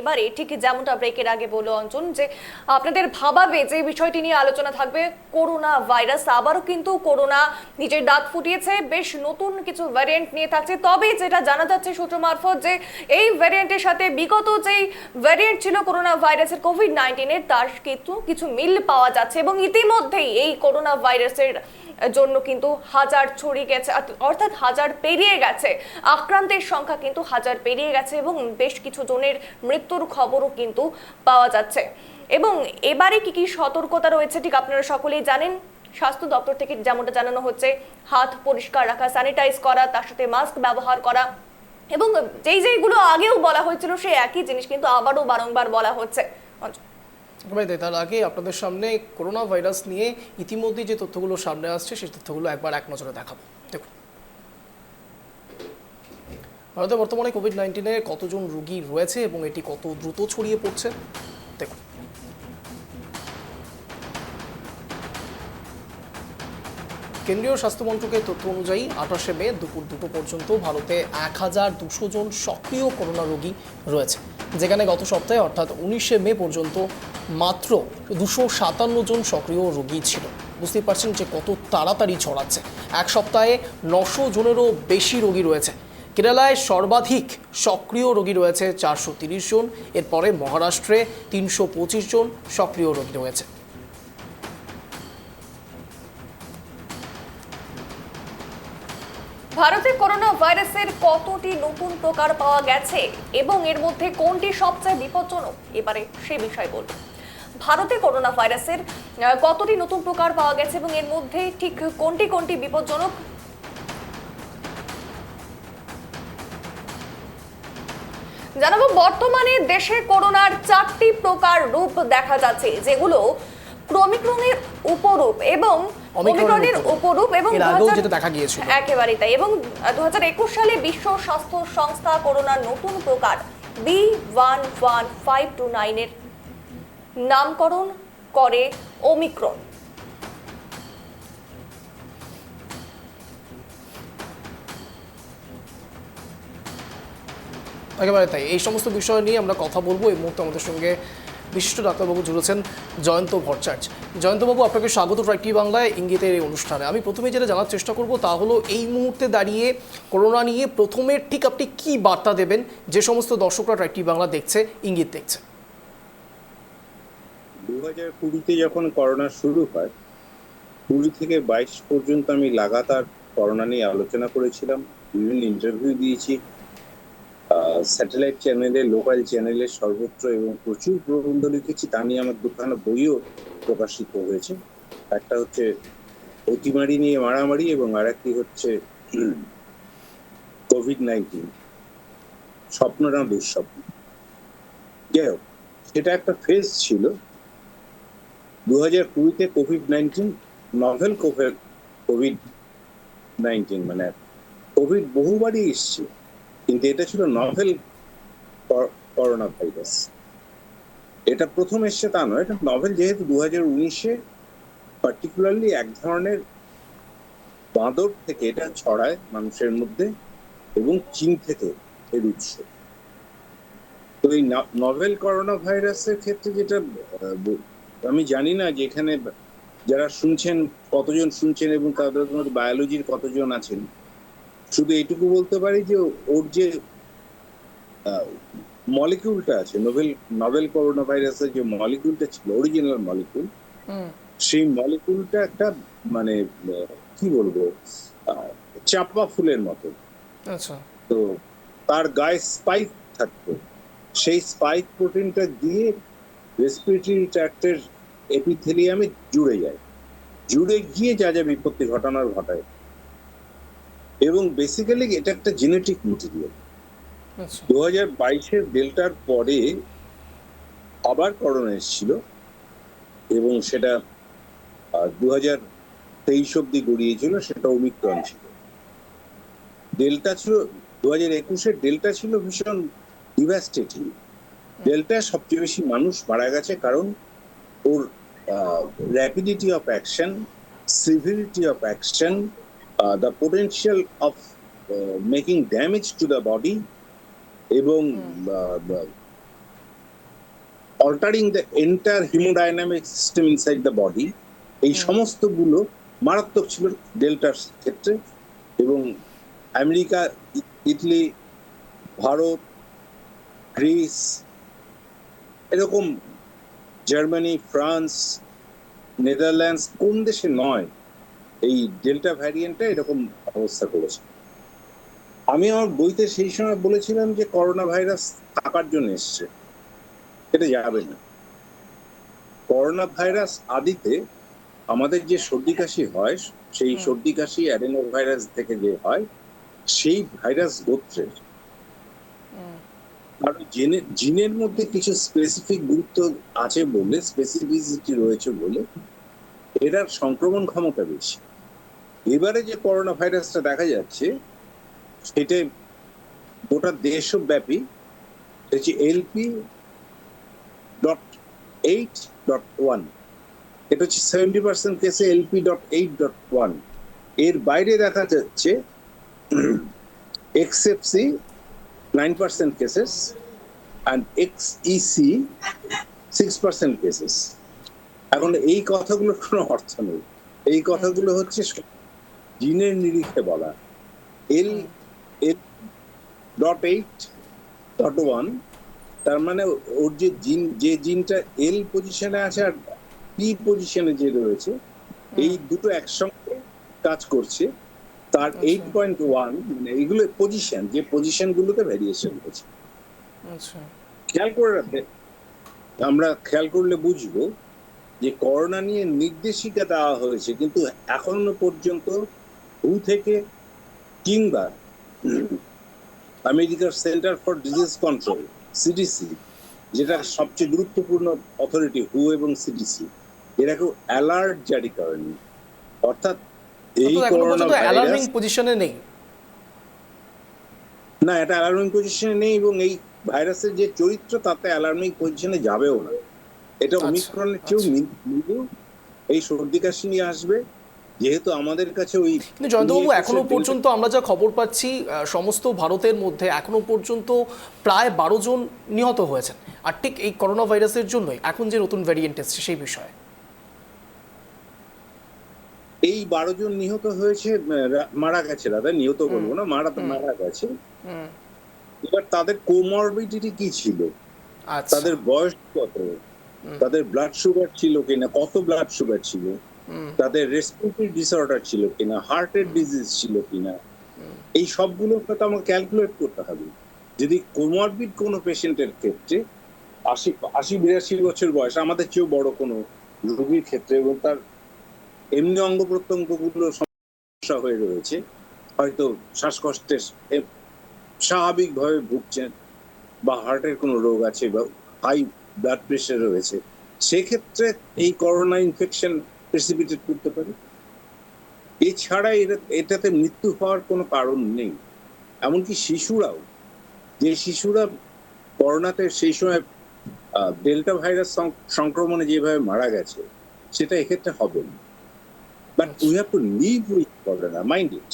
এবারে ঠিক যেমনটা ব্রেকের আগে বলল অঞ্চন যে আপনাদের ভাবাবে যে বিষয়টি নিয়ে আলোচনা থাকবে, করোনা ভাইরাস আবারও কিন্তু করোনা নিজের দাঁত ফুটিয়েছে, বেশ নতুন কিছু ভ্যারিয়েন্ট নিয়ে থাকছে। তবে যেটা জানা যাচ্ছে সূত্র মারফত যে এই ভ্যারিয়েন্টের সাথে বিগত যেই ভ্যারিয়েন্ট ছিল করোনা ভাইরাসের কোভিড নাইন্টিনের তার কিন্তু কিছু মিল পাওয়া যাচ্ছে এবং ইতিমধ্যেই এই করোনা ভাইরাসের জন্য কিন্তু হাজার ছড়িয়ে গেছে অর্থাৎ হাজার পেরিয়ে গেছে। আক্রান্তের সংখ্যা কিন্তু হাজার পেরিয়ে গেছে এবং বেশ কিছু জনের মৃত্যুর খবরও কিন্তু পাওয়া যাচ্ছে। এবং এবারে কি কি সতর্কতা রয়েছে, ঠিক আপনারা সকলেই জানেন। স্বাস্থ্য দপ্তর থেকে যেমনটা জানানো হচ্ছে, হাত পরিষ্কার রাখা স্যানিটাইজ করা, তার সাথে মাস্ক ব্যবহার করা এবং যেই যেইগুলো আগেও বলা হয়েছিল, সেই একই জিনিস কিন্তু আবারও বারংবার বলা হচ্ছে। তার আগে আপনাদের সামনে করোনা ভাইরাস নিয়ে ইতিমধ্যে যে তথ্যগুলো সামনে আসছে, সেই তথ্যগুলো একবার এক নজরে দেখাবো। দেখুন। ভারতে বর্তমানে কোভিড নাইন্টিনে কতজন রোগী রয়েছে এবং এটি কত দ্রুত ছড়িয়ে পড়ছে? দেখুন। কেন্দ্রীয় স্বাস্থ্যমন্ত্রকের তথ্য অনুযায়ী আঠাশে মে দুপুর দুটো পর্যন্ত ভারতে এক হাজার দুশো জন সক্রিয় করোনা রোগী রয়েছে, যেখানে গত সপ্তাহে অর্থাৎ উনিশে মে পর্যন্ত মাত্র দুশো সাতান্ন জন সক্রিয় রোগী ছিল। বুঝতেই পারছেন যে কত তাড়াতাড়ি ছড়াচ্ছে। এক সপ্তাহে নশো জনেরও বেশি রোগী রয়েছে। কেরালায় সর্বাধিক সক্রিয় রোগী রয়েছে চারশো তিরিশ জন। এরপরে মহারাষ্ট্রে তিনশো পঁচিশ জন সক্রিয় রোগী রয়েছে। ভারতে করোনা ভাইরাসের কতটি নতুন প্রকার পাওয়া গেছে এবং এর মধ্যে কোনটি সবচেয়ে বিপজ্জনক? এবারে সে বিষয় বলব। ভারতে করোনা ভাইরাসের কতটি নতুন প্রকার পাওয়া গেছে এবং এর মধ্যে ঠিক কোনটি কোনটি বিপজ্জনক? জানাব বর্তমানে দেশে করোনার চারটি প্রকার রূপ দেখা যাচ্ছে যেগুলো ক্রমিক্রমের উপরূপ এবং অমিক্রণের উপরূপ। এবং এর আগেও 2000 যেটা দেখা গিয়েছিল। একেবারেই তাই এবং দু হাজার একুশ সালে বিশ্ব স্বাস্থ্য সংস্থা করোনার নতুন প্রকার B one one five two নাইনের নামকরণ করে ওমিক্রন একেবারে তাই। এই সমস্ত বিষয় নিয়ে আমরা কথা বলব। এই মুহূর্তে আমাদের সঙ্গে বিশিষ্ট ডাক্তারবাবু জুড়েছেন জয়ন্ত ভট্টাচার্য। জয়ন্তবাবু, আপনাকে স্বাগত ট্রাইটি বাংলায় ইঙ্গিতের এই অনুষ্ঠানে। আমি প্রথমে যেটা জানার চেষ্টা করব তা হলো, এই মুহূর্তে দাঁড়িয়ে করোনা নিয়ে প্রথমে ঠিক আপনি কি বার্তা দেবেন? যে সমস্ত দর্শকরা ট্রাইটি বাংলা দেখছে, ইঙ্গিত দেখছে। দু হাজার কুড়িতে যখন করোনা শুরু হয়, কুড়ি থেকে বাইশ পর্যন্ত আমি লাগাতার করোনা নিয়ে আলোচনা করেছিলাম, বিভিন্ন ইন্টারভিউ দিয়েছি। স্যাটেলাইট চ্যানেলে, লোকাল চ্যানেলে সর্বত্র এবং প্রচুর প্রবন্ধ লিখেছি, তা নিয়ে আমার দুখানা বইও প্রকাশিত হয়েছে। একটা হচ্ছে অতিমারি নিয়ে মারামারি এবং আর একটি হচ্ছে কোভিড নাইন্টিন। স্বপ্ন না দুঃস্বপ্ন। যাই হোক, সেটা একটা ফেজ ছিল। দু হাজার কুড়িতে Covid nineteen novel Covid Covid nineteen মানে কোভিড বহুবারই এসছে। কিন্তু এটা ছিল নভেল করোনা ভাইরাস এটা প্রথম এসছে তা নয়, এটা নভেল যেহেতু দু হাজার উনিশে পার্টিকুলারলি এক ধরনের বাঁদর থেকে এটা ছড়ায় মানুষের মধ্যে এবং চীন থেকে এর উৎস। তো এই নভেল করোনা ভাইরাসের ক্ষেত্রে যেটা আমি জানি না যে এখানে যারা শুনছেন, কতজন শুনছেন এবং তাদের মধ্যে বায়োলজির কতজন আছেন শুধু এইটুকু বলতে পারি যে ওর যে মলিকিউলটা আছে নোভেল নভেল করোনা ভাইরাসের যে মলিকিউলটা ছিল অরিজিনাল মলিকিউল সেই মলিকিউলটা একটা মানে কি বলব চাপা ফুলের মতো। আচ্ছা। তো তার গায়ে স্পাইক থাকতো। সেই স্পাইক প্রোটিনটা দিয়ে রেসপিরেটরি ট্র্যাক্টের এপিথেলিয়ামে জুড়ে যায়। জুড়ে গিয়ে যা যা বিপত্তি ঘটানোর ঘটায়। এবং বেসিক্যালি এটা একটা জেনেটিক মেটেরিয়াল আচ্ছা। দু হাজার বাইশের ডেল্টার পরে আবার করোনা এসেছিল এবং সেটা দু হাজার তেইশ অব্দি গড়িয়েছিল সেটা অমিক্রণ ছিল। ডেল্টা ছিল দু হাজার একুশের ডেল্টা ছিল ভীষণ ডিভাস্টেটিং ডেল্টা সবচেয়ে বেশি মানুষ মারা গেছে কারণ ওর rapidity of action civility of action the potential of making damage to the body এবং altering the enter haemodynamic system inside the body এই সমস্তগুলো মারাত্মক ছিল ডেল্টার ক্ষেত্রে এবং আমেরিকা ই- ইতালি ভারত গ্রিস এরকম জার্মানি ফ্রান্স নেদারল্যান্ডস কোন দেশে নয় এই ডেল্টা ভ্যারিয়েন্টটা এরকম অবস্থা করেছে। আমি আমার বইতে সেই সময় বলেছিলাম যে করোনা ভাইরাস থাকার জন্য এসছে। এটা যাবে না। করোনা ভাইরাস আদিতে আমাদের যে সর্দি কাশি হয় সেই সর্দি কাশি অ্যাডেনো ভাইরাস থেকে যে হয় সেই ভাইরাস গোত্রের। কারণ জেনে জিনের মধ্যে কিছু স্পেসিফিক গুরুত্ব আছে বলে স্পেসিফিসিটি রয়েছে বলে এটার সংক্রমণ ক্ষমতা বেশি। এবারে যে করোনা ভাইরাসটা দেখা যাচ্ছে, সেটা গোটা দেশব্যাপী হচ্ছে LP dot eight dot one এটা হচ্ছে সেভেন্টি পার্সেন্ট কেসে এলপি ডট এইট ডট ওয়ানের বাইরে দেখা যাচ্ছে XFC nine percent cases and XEC six percent cases এখন এই কথাগুলোর কোনো অর্থ নেই। এই কথাগুলো হচ্ছে জিনের নিরিখে বলা। L L dot eight dot one তার মানে ওর যে জিন যে জিনটা এল পজিশনে আছে আর পি পজিশনে যে রয়েছে এই দুটো একসঙ্গে কাজ করছে। তার। এইট পয়েন্ট ওয়ান মানে এইগুলো পজিশন যে পজিশন গুলোতে ভ্যারিয়েশন হয়েছে। আচ্ছা। খেয়াল করে রাখবে। আমরা খেয়াল করলে বুঝব যে করোনা নিয়ে নির্দেশিকা দেওয়া হয়েছে কিন্তু এখনও পর্যন্ত হু থেকে কিংবা আমেরিকার centre for disease control CDC যেটা সবচেয়ে গুরুত্বপূর্ণ অথরিটি হু এবং সিডিসি এরা কেউ অ্যালার্ট জারি করেনি। অর্থাৎ এই করোনা অ্যালার্মিং পজিশনে নেই। না এটা অ্যালার্মিং পজিশনে নেই এবং এই ভাইরাসের যে চরিত্র তাতে অ্যালার্মিং পজিশনে যাবেও না। এটা ওমিক্রনের চেয়েও। মৃদু এই সর্দি কাশি নিয়ে আসবে। যেহেতু আমাদের কাছে ওই কিন্তু জয়ন্তবাবু এখনও পর্যন্ত আমরা যা খবর পাচ্ছি সমস্ত ভারতের মধ্যে এখনও পর্যন্ত প্রায় বারো জন নিহত হয়েছেন। আর ঠিক এই করোনা ভাইরাসের জন্যই এখন যে নতুন ভ্যারিয়েন্ট এসছে সেই বিষয়ে। এই বারো জন নিহত হয়েছে মারা গেছে দাদা নিহত বলব না মারা মারা গেছে। এবার তাদের কোমরবিডিটি কি ছিল? আচ্ছা। তাদের বয়স কত? তাদের ব্লাড সুগার ছিল কিনা কত ব্লাড সুগার ছিল তাদের রেসপিরেটরি ডিসঅর্ডার ছিল কিনা হার্টের ডিজিজ ছিল কিনা এই সবগুলোকে তো আমাকে ক্যালকুলেট করতে হবে। যদি কোমরবিড কোনো পেশেন্টের ক্ষেত্রে আশি আশি বিরাশি বছর বয়স আমাদের চেয়েও বড় কোনো রোগীর ক্ষেত্রে এবং তার এমনি অঙ্গ প্রত্যঙ্গগুলো সমস্যা হয়ে রয়েছে হয়তো শ্বাসকষ্টের স্বাভাবিকভাবে ভুগছেন বা হার্টের কোনো রোগ আছে বা হাই ব্লাড প্রেশার রয়েছে, সেক্ষেত্রে এই করোনা ইনফেকশন প্রেসিপিটেট করতে পারে। এছাড়া এটাতে মৃত্যু হওয়ার কোনো কারণ নেই। এমনকি শিশুরাও, যে শিশুরা করোনাতে সেই সময় ডেল্টা ভাইরাস সংক্রমণে যেভাবে মারা গেছে, সেটা এক্ষেত্রে হবে না। But we have to live with corona mind it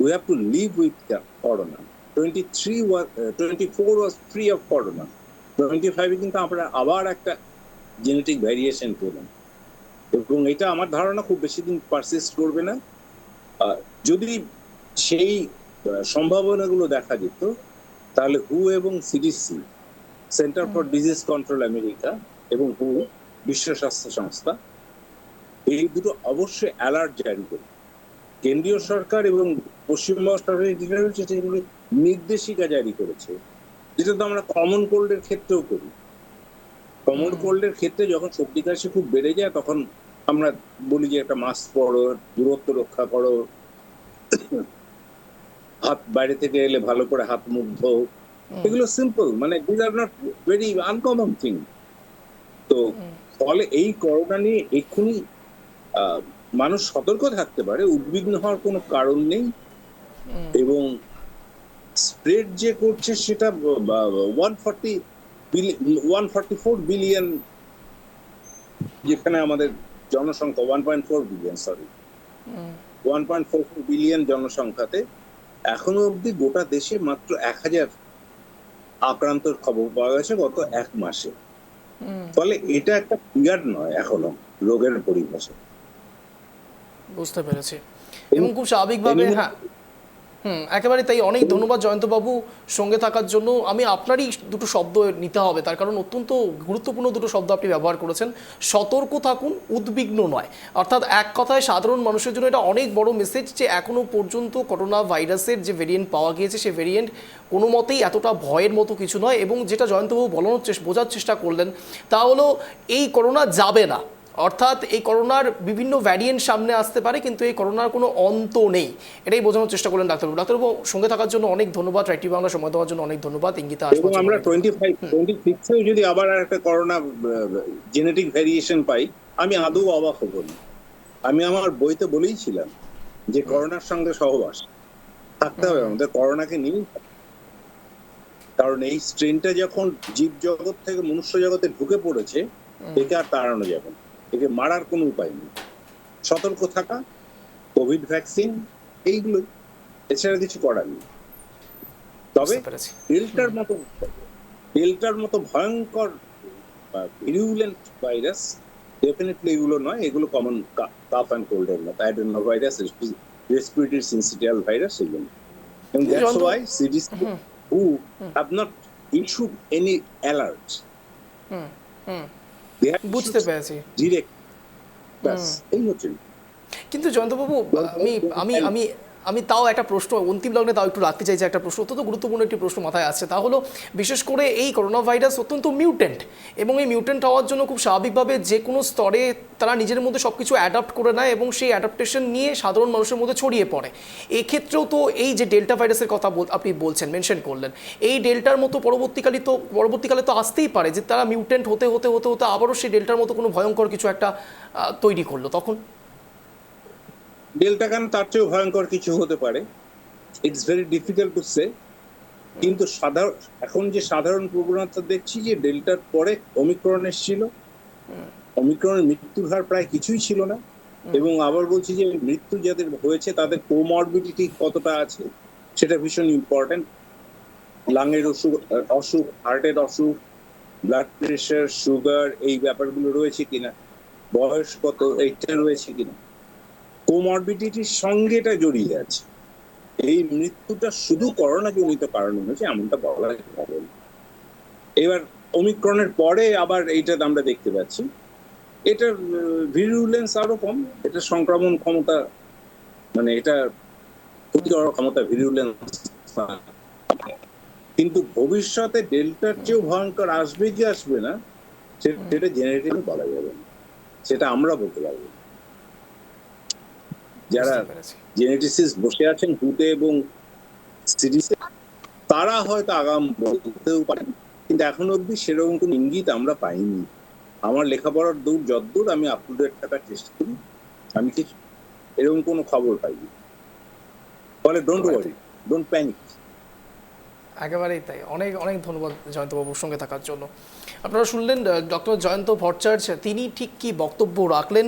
we have to live with corona twenty three twenty four was free of corona twenty ফাইভে কিন্তু আমরা আবার একটা জেনেটিক ভ্যারিয়েশন পেলাম। এবং এটা আমার ধারণা খুব বেশি দিন পারসিস্ট করবে না। যদি সেই সম্ভাবনাগুলো দেখা যেত তাহলে হু এবং CDC centre for disease control America এবং হু বিশ্ব স্বাস্থ্য সংস্থা এই দুটো অবশ্যই অ্যালার্ট জারি করে কেন্দ্রীয় সরকার এবং পশ্চিমবঙ্গ সরকারের নির্দেশিকা জারি করেছে যেটা তো আমরা কমন কোল্ডের ক্ষেত্রেও করি। কমন কোল্ডের ক্ষেত্রে যখন সর্দি কাশি খুব বেড়ে যায় তখন আমরা বলি যে একটা মাস্ক পরো দূরত্ব রক্ষা করো। হাত বাইরে থেকে এলে ভালো করে হাত মুখ ধো। এগুলো সিম্পল মানে these are not very uncommon thing তো ফলে এই করোনা নিয়ে এক্ষুনি আহ, মানুষ সতর্ক থাকতে পারে উদ্বিগ্ন হওয়ার কোনো কারণ নেই। এবং স্প্রেড যে করছে সেটা one forty one forty four billion যেখানে আমাদের জনসংখ্যা one point four billion sorry one point four four billion জনসংখ্যাতে এখনও অবধি গোটা দেশে মাত্র এক হাজার আক্রান্তর খবর পাওয়া গেছে গত এক মাসে। ফলে এটা একটা ফিগার নয় এখনও রোগের পরিভাষা বুঝতে পেরেছি। এবং খুব স্বাভাবিকভাবে হ্যাঁ। হুম, একেবারে তাই অনেক ধন্যবাদ জয়ন্তবাবু সঙ্গে থাকার জন্য। আমি আপনারই দুটো শব্দ নিতে হবে, তার কারণ অত্যন্ত গুরুত্বপূর্ণ দুটো শব্দ আপনি ব্যবহার করেছেন। সতর্ক থাকুন, উদ্বিগ্ন নয়। অর্থাৎ এক কথায় সাধারণ মানুষের জন্য এটা অনেক বড় মেসেজ যে এখনও পর্যন্ত করোনা ভাইরাসের যে ভেরিয়েন্ট পাওয়া গিয়েছে, সে ভেরিয়েন্ট কোনো মতেই এতটা ভয়ের মতো কিছু নয় এবং যেটা জয়ন্তবাবু বলানোর চেষ্টা বোঝার চেষ্টা করলেন তা হলো, এই করোনা যাবে না। অর্থাৎ এই করোনার বিভিন্ন ভ্যারিয়েন্ট সামনে আসতে পারে কিন্তু এই করোনার কোনো অন্ত নেই। এটাই বোঝানোর চেষ্টা করলেন ডাক্তারবাবু। ডাক্তারবাবু সঙ্গে থাকার জন্য অনেক ধন্যবাদ। রাইটি বাংলা সময় দেওয়ার জন্য অনেক ধন্যবাদ। ইঙ্গিতা জন্য আমরা টোয়েন্টি ফাইভ টোয়েন্টি সিক্সেও যদি আবার একটা করোনা জেনেটিক ভ্যারিয়েশন পাই আমি আদৌ অবাক হব না। আমি আমার বইতে বলেইছিলাম যে করোনার সঙ্গে সহবাস। থাকতে হবে আমাদের করোনাকে নিয়ে কারণ এই স্ট্রেনটা যখন জীব জগৎ থেকে মনুষ্য জগতে ঢুকে পড়েছে একে আর তাড়ানো যাবে না। একে মারার কোনো উপায় নেই। সতর্ক থাকা কোভিড ভ্যাকসিন এইগুলো এছাড়া কিছু করার নেই। তবে ডেল্টার মতো ডেল্টার মতো ভয়ঙ্কর ভিরুলেন্ট ভাইরাস ডেফিনেটলি এগুলো নয়। এগুলো কমন কাফ অ্যান্ড কোল্ডের মতো। Adeno virus respiratory syncytial virus এগুলো। এবং that's why CDC who have not issued any alert hmm. Hmm. বুঝতে পেরেছি। ডিরেক্ট ব্যাস এই হচ্ছে। কিন্তু জয়ন্তবাবু আমি আমি আমি আমি তাও একটা প্রশ্ন, অন্তিম লগ্নে তাও একটু রাখতে চাইছি একটা প্রশ্ন, অত্যন্ত গুরুত্বপূর্ণ একটি প্রশ্ন মাথায় আসছে। তা হলো, বিশেষ করে এই করোনা ভাইরাস অত্যন্ত মিউটেন্ট এবং এই মিউটেন্ট হওয়ার জন্য খুব স্বাভাবিকভাবে যে কোনো স্তরে তারা নিজের মধ্যে সব কিছু অ্যাডাপ্ট করে নেয় এবং সেই অ্যাডাপ্টেশন নিয়ে সাধারণ মানুষের মধ্যে ছড়িয়ে পড়ে। এক্ষেত্রেও তো এই যে ডেল্টা ভাইরাসের কথা আপনি বলছেন মেনশন করলেন, এই ডেল্টার মতো পরবর্তীকালে তো পরবর্তীকালে তো আসতেই পারে যে তারা মিউটেন্ট হতে হতে হতে হতে আবারও সেই ডেল্টার মতো কোনো ভয়ঙ্কর কিছু একটা তৈরি করল। তখন? ডেল্টা গান তার চেয়েও ভয়ঙ্কর কিছু হতে পারে। It's very difficult to say কিন্তু সাধারণ এখন যে সাধারণ প্রবণতা দেখছি যে ডেল্টার পরে অমিক্রণ এসেছিল। অমিক্রণের মৃত্যুর হার প্রায় কিছুই ছিল না। এবং আবার বলছি যে মৃত্যু যাদের হয়েছে তাদের কোমরবিডিটি কতটা আছে সেটা ভীষণ ইম্পর্টেন্ট লাঙের অসুখ অসুখ হার্টের অসুখ ব্লাড প্রেশার সুগার এই ব্যাপারগুলো রয়েছে কিনা বয়স কত এইটা রয়েছে কিনা। কোমরবিডিটির সঙ্গে এটা জড়িয়ে আছে এই মৃত্যুটা শুধু করোনা জনিত কারণে হয়েছে, এমনটা বলা যাবে। এবার অমিক্রণের পরে আবার এইটা আমরা দেখতে পাচ্ছি এটার ভিরুলেন্স আরও কম, এটা সংক্রমণ ক্ষমতা মানে এটা ক্ষমতা ভিরুলেন্স কিন্তু ভবিষ্যতে ডেল্টার চেয়েও ভয়ঙ্কর আসবে কি আসবে না সেটা জেনেটিক বলা যাবে না সেটা আমরা বলতে পারব। যারা জেনেটিসিস বসে আছেন হুতে এবং সিরিজে তারা হয়তো আগাম বলতেও পারেন কিন্তু এখন অবধি সেরকম কোনো ইঙ্গিত আমরা পাইনি। আমার লেখাপড়ার দূর যদ্দূর আমি আপ টু ডেট থাকার চেষ্টা করি আমি কিছু এরকম কোনো খবর পাইনি। ফলে ডোন্ট ওয়ারি ডোন্ট প্যানিক একেবারেই তাই। অনেক অনেক ধন্যবাদ জয়ন্তবাবুর সঙ্গে থাকার জন্য। আপনারা শুনলেন ডক্টর জয়ন্ত ভট্টাচার্য তিনি ঠিক কি বক্তব্য রাখলেন?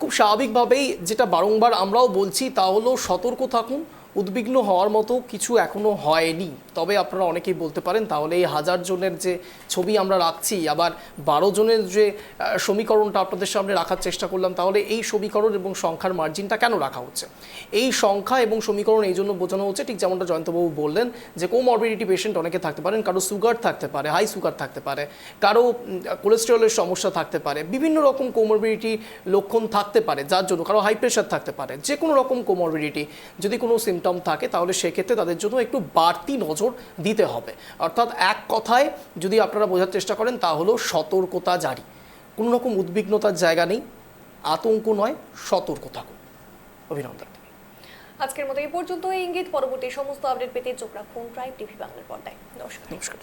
খুব স্বাভাবিকভাবেই যেটা বারংবার আমরাও বলছি তা হলো সতর্ক থাকুন, উদ্বিগ্ন হওয়ার মতো কিছু এখনও হয়নি। তবে আপনারা অনেকেই বলতে পারেন, তাহলে এই হাজার জনের যে ছবি আমরা রাখছি, আবার বারো জনের যে সমীকরণটা আপনাদের সামনে রাখার চেষ্টা করলাম, তাহলে এই সমীকরণ এবং সংখ্যার মার্জিনটা কেন রাখা হচ্ছে? এই সংখ্যা এবং সমীকরণ এই জন্য বোঝানো হচ্ছে, ঠিক যেমনটা জয়ন্তবাবু বললেন, যে কোমরবিডিটি পেশেন্ট অনেকে থাকতে পারেন, কারও সুগার থাকতে পারে হাই সুগার থাকতে পারে, কারও কোলেস্টেরলের সমস্যা থাকতে পারে, বিভিন্ন রকম কোমরবিডিটি লক্ষণ থাকতে পারে, যার জন্য কারও হাই প্রেশার থাকতে পারে যে কোনো রকম কোমরবিডিটি যদি কোনো সিমটম থাকে, তাহলে সেক্ষেত্রে তাদের জন্য একটু বাড়তি নজর দিতে হবে। অর্থাৎ এক কথায় যদি আপনারা বোঝার চেষ্টা করেন তা হলো সতর্কতা জারি। কোনো রকম উদ্বিগ্নতার জায়গা নেই আতঙ্ক নয় সতর্ক থাকুন। অভিনন্দন। আজকের মতো এই পর্যন্ত ইঙ্গিত পরবর্তী সমস্ত আপডেট পেতে চোখ রাখুন ট্রাইব টিভি বাংলার পর্দায়। নমস্কার। নমস্কার।